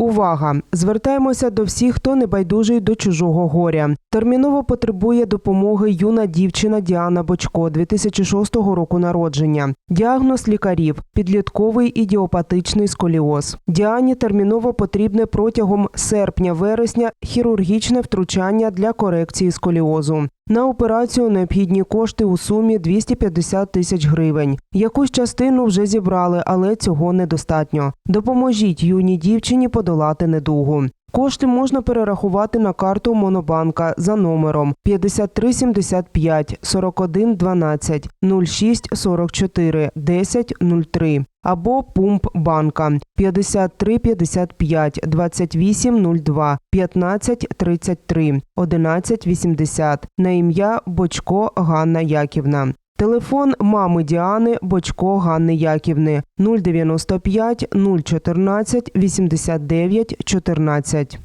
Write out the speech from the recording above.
Увага! Звертаємося до всіх, хто не байдужий до чужого горя. Терміново потребує допомоги юна дівчина Діана Бочко, 2006 року народження. Діагноз лікарів підлітковий ідіопатичний сколіоз. Діані терміново потрібне протягом серпня-вересня хірургічне втручання для корекції сколіозу. На операцію необхідні кошти у сумі 250 тисяч гривень. Якусь частину вже зібрали, але цього недостатньо. Допоможіть юній дівчині подолати недугу. Кошти можна перерахувати на карту Монобанка за номером 5375 41 12 06 44 10 03 або Пумп банка 53 55 28 02 15 33 11 80 на ім'я Бочко Ганна Яківна. Телефон мами Діани Бочко Ганни Яківни 095 014 89 14.